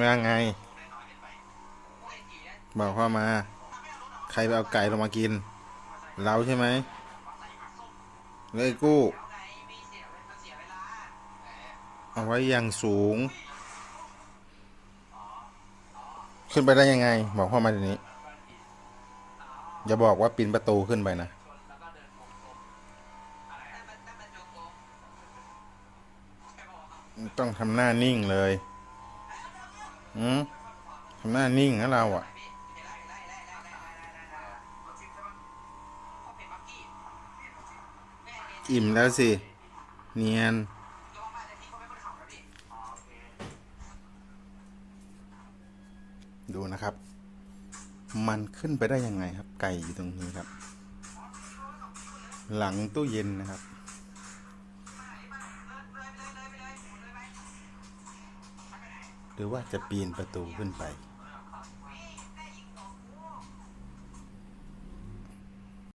ว่าไง บอกพ่อมา ใครไปเอาไก่ลงมากิน เราใช่ไหมเลยไอ้กู้ เอาไว้อย่างสูง ขึ้นไปได้ยังไง บอกพ่อมาเดี๋ยวนี้ อย่าบอกว่าปีนประตูขึ้นไปนะต้องทำหน้านิ่งเลย อืมทำหน้านิ่งนะเราอะ อิ่มแล้วสิ เนียน ดูนะครับ มันขึ้นไปได้ยังไงครับ ไก่อยู่ตรงนี้ครับ หลังตู้เย็นนะครับ หรือว่าจะปีนประตูขึ้นไป